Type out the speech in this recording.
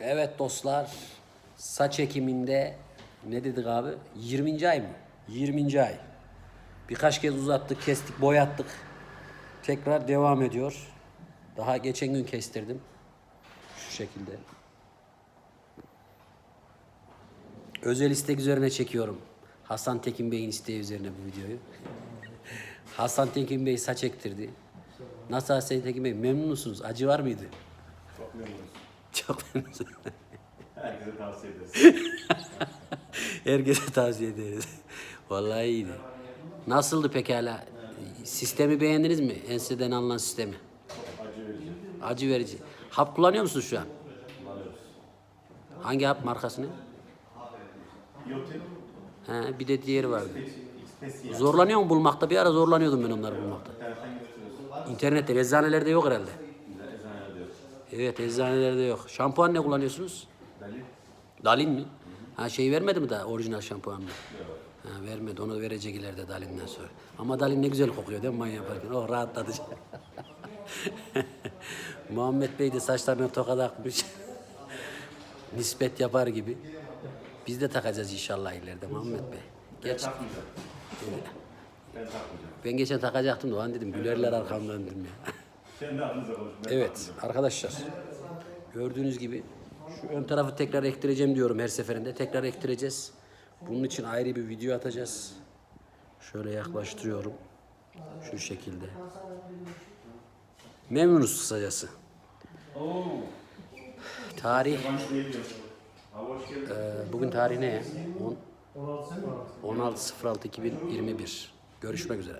Evet dostlar, saç ekiminde ne dedik abi? 20. ay mı? 20. ay. Birkaç kez uzattık, kestik, boyattık. Tekrar devam ediyor. Daha geçen gün kestirdim. Şu şekilde. Özel istek üzerine çekiyorum. Hasan Tekin Bey'in isteği üzerine bu videoyu. Hasan Tekin Bey saç ektirdi. Nasıl Hasan Tekin Bey? Memnun musunuz? Acı var mıydı? Çok memnunuz. Çok memnun. Herkese tavsiye ederiz. Herkese tavsiye ederiz. Vallahi iyiydi. Nasıldı pekala? Sistemi beğendiniz mi? Enseden alınan sistemi. Acı verici. Acı verici. Hap kullanıyor musunuz şu an? Kullanıyoruz. Hangi hap markasını? Yotin, He, bir de diğeri vardı. Xpesia. Zorlanıyor mu bulmakta? Bir ara zorlanıyordum ben onları bulmakta. İnternetten eczanelerde yok herhalde. Evet, eczanelerde yok. Şampuan ne kullanıyorsunuz? Dali. Dalin mi? Ha şey vermedi mi daha orijinal şampuan mı? Ha, vermedi. Onu verecek ileride Dalin'den sonra. Ama Dalin ne güzel kokuyor değil mi banyo yaparken? Oh rahatlatıcı. Muhammed Bey de saçlarına toka takmış. Nispet yapar gibi. Biz de takacağız inşallah ileride Muhammed Bey. Geç. Ben takmayacağım. Ben geçen takacaktım da dedim gülerler arkamdan dedim ya. Sen de aklınıza konuş. Ben Evet takmayacağım. arkadaşlar gördüğünüz gibi şu ön tarafı tekrar ektireceğim diyorum her seferinde. Tekrar ektireceğiz. Bunun için ayrı bir video atacağız. Şöyle yaklaştırıyorum. Şu şekilde. Memnunuz kısacası. Oo. Tarih, Yabancı değil diyorsun. Ha hoş geldin. e, bugün tarih ne ya? 10 16.06.2021. Görüşmek üzere.